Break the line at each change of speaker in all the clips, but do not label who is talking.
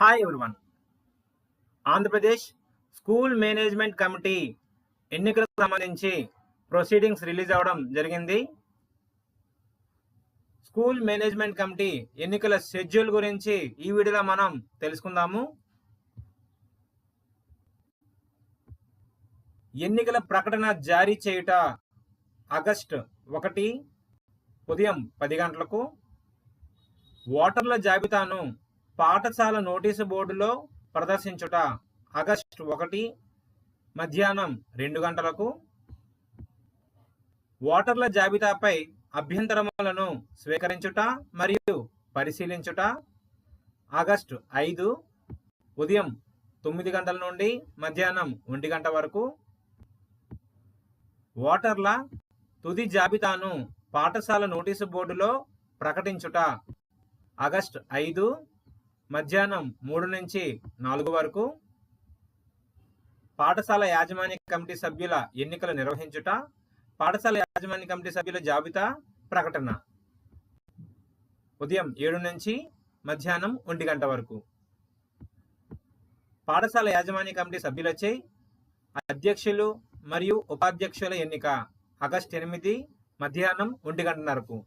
Hi everyone Andhra Pradesh school management committee ఎన్నికలకు సంబంధించి proceedings release అవ్వడం జరిగింది. స్కూల్ మేనేజ్మెంట్ కమిటీ ఎన్నికల షెడ్యూల్ గురించి ఈ వీడియోలో మనం తెలుసుకుందాము. ఎన్నికల ప్రకటన జారీ చేయుట ఆగస్ట్ ఒకటి ఉదయం పది గంటలకు. ఓటర్ల జాబితాను పాఠశాల నోటీసు బోర్డులో ప్రదర్శించుట ఆగస్టు ఒకటి మధ్యాహ్నం రెండు గంటలకు ఓటర్ల జాబితాపై అభ్యంతరములను స్వీకరించుట మరియు పరిశీలించుట ఆగస్టు ఐదు ఉదయం తొమ్మిది గంటల నుండి మధ్యాహ్నం ఒంటి గంట వరకు ఓటర్ల తుది జాబితాను పాఠశాల నోటీసు బోర్డులో ప్రకటించుట ఆగస్ట్ ఐదు మధ్యాహ్నం మూడు నుంచి నాలుగు వరకు పాఠశాల యాజమాన్య కమిటీ సభ్యుల ఎన్నికలు నిర్వహించుట పాఠశాల యాజమాన్య కమిటీ సభ్యుల జాబితా ప్రకటన. ఉదయం ఏడు నుంచి మధ్యాహ్నం ఒంటి గంట వరకు. పాఠశాల యాజమాన్య కమిటీ సభ్యులచే అధ్యక్షులు మరియు ఉపాధ్యక్షుల ఎన్నిక ఆగస్ట్ ఎనిమిది మధ్యాహ్నం ఒంటి గంటన్నరకు.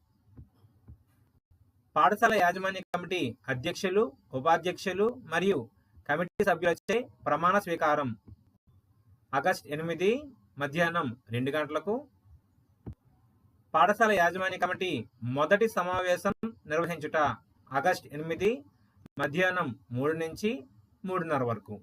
పాఠశాల యాజమాన్య కమిటీ అధ్యక్షులు ఉపాధ్యక్షులు మరియు కమిటీ సభ్యులచే ప్రమాణ స్వీకారం ఆగస్ట్ ఎనిమిది మధ్యాహ్నం రెండు గంటలకు పాఠశాల యాజమాన్య కమిటీ మొదటి సమావేశం నిర్వహించుట ఆగస్ట్ ఎనిమిది మధ్యాహ్నం మూడు నుంచి మూడున్నర వరకు.